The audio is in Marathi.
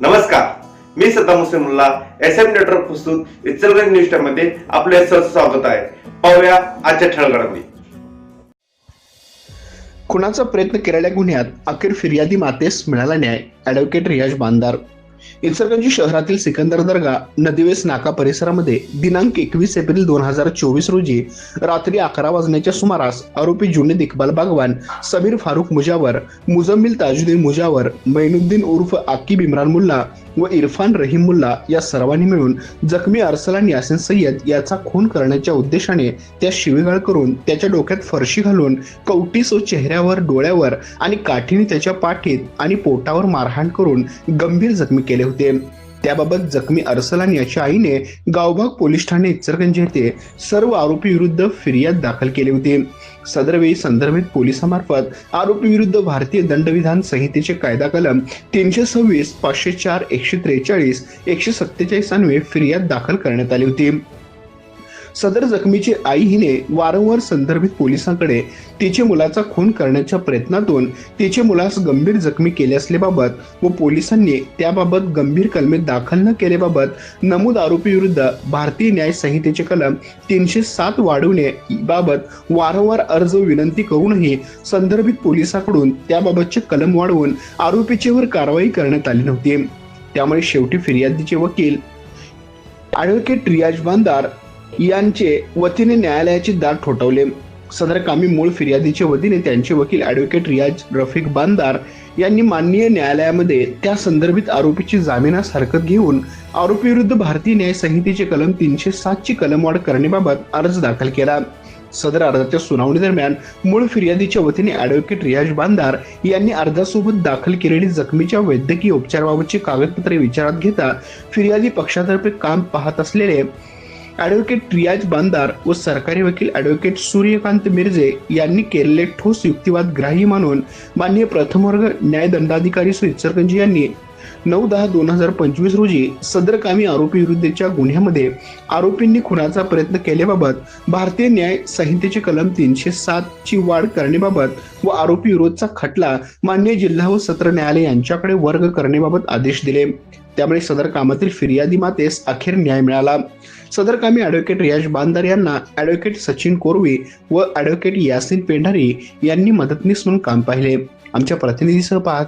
नमस्कार. मी Saddam Muslim S M network प्रस्तुत इचलगंज न्यूज टाइममध्ये आपले सहर्ष स्वागत आहे. पाहूया आजच्या ठळगडामध्ये खुनाचा प्रयत्न केलेल्या गुन्ह्यात अखेर फिर्यादी मातेस मिळाला न्याय ॲडव्होकेट रियाज बांदार. इचलकरंजी शहरातील सिकंदर दर्गा नदीवेस नाका परिसरामध्ये दिनांक एकवीस एप्रिल दोन हजार चोवीस रोजी रात्री अकरा वाजण्याच्या सुमारास आरोपी जुनेद इक्बाल बागवान समीर फारुख मुजावर मुजम्मिल ताजुद्दीन मुजावर मैनुद्दीन उर्फ आकिब इम्रान मुल्ला व इरफान रहीमुल्ला या सर्वांनी मिळून जखमी अरसलान यासिन सय्यद याचा खून करण्याच्या उद्देशाने त्या शिवीगाळ करून त्याच्या डोक्यात फरशी घालून कवटीस व चेहऱ्यावर डोळ्यावर आणि काठीने त्याच्या पाठीत आणि पोटावर मारहाण करून गंभीर जखमी केले होते. त्याबाबत जखमी अरसलान याच्या आईने गावभाग पोलीस ठाणे इचलकरंजी येथे सर्व आरोपी विरुद्ध फिर्याद दाखल केली होती. सदरवेळी संदर्भित पोलिसांमार्फत आरोपी विरुद्ध भारतीय दंडविधान संहितेचे कायदा कलम तीनशे सव्वीस पाचशे चार एकशे त्रेचाळीस एकशे सत्तेचाळीस अन्वे फिर्याद दाखल करण्यात आली होती. सदर जखमीची आई हिने वारंवार संदर्भित पोलिसांकडे तिच्या मुलाचा खून करण्याच्या प्रयत्नातून तिच्या मुलास गंभीर जखमी केले असल्याबाबत व पोलिसांनी त्याबाबत गंभीर कलमे दाखल न केल्याबाबत नमूद आरोपी विरुद्ध भारतीय न्याय संहितेचे कलम तीनशे सात वाढवणे बाबत वारंवार अर्ज विनंती करूनही संदर्भित पोलिसांकडून त्याबाबतचे कलम वाढवून आरोपीचेवर कारवाई करण्यात आली नव्हती. त्यामुळे शेवटी फिर्यादीचे वकील ॲडव्होकेट रियाज बांदार यांचे वतीने न्यायालयाचे दार ठोठावले. सदर कामी मूळ फिर्यादीच्या वतीने त्यांचे वकील ॲडव्होकेट रियाज रफिक बांदार यांनी माननीय न्यायालयामध्ये त्या संदर्भित आरोपीची जामिनास हरकत घेऊन आरोपी विरुद्ध भारतीय न्याय संहितेचे कलम तीनशे सातची कलमवाढ करण्याबाबत अर्ज दाखल केला. सदर अर्जाच्या सुनावणी दरम्यान मूळ फिर्यादीच्या वतीने ॲडव्होकेट रियाज बांदार यांनी अर्जासोबत दाखल केलेली जखमीच्या वैद्यकीय उपचाराबाबतची कागदपत्रे विचारात घेता फिर्यादी पक्षातर्फे काम पाहत असलेले ॲडव्होकेट रियाज बांदार व सरकारी वकील ॲडव्होकेट सूर्यकांत मिर्जे यांनी केलेले ठोस युक्तिवाद ग्राही मानून माननीय प्रथमवर्ग न्यायदंडाधिकारी श्री यांनी नऊ दहा दोन हजार पंचवीस रोजी सदर कामी आरोपी विरुद्धच्या गुन्ह्यामध्ये आरोपींनी खुनाचा प्रयत्न केल्याबाबत भारतीय न्याय संहितेचे कलम तीनशे सात ची वाढ करण्याबाबत व आरोपी विरोधचा खटला मान्य जिल्हा व सत्र न्यायालय यांच्याकडे वर्ग करण्याबाबत आदेश दिले. त्यामुळे सदर कामातील फिर्यादी मातेस अखेर न्याय मिळाला. सदर कामी ॲडव्होकेट रियाज बांदार यांना ॲडव्होकेट सचिन कोरवे व ॲडव्होकेट यासिन पेंढारी यांनी मदतनीस म्हणून काम पाहिले. आमच्या प्रतिनिधीसह पाहत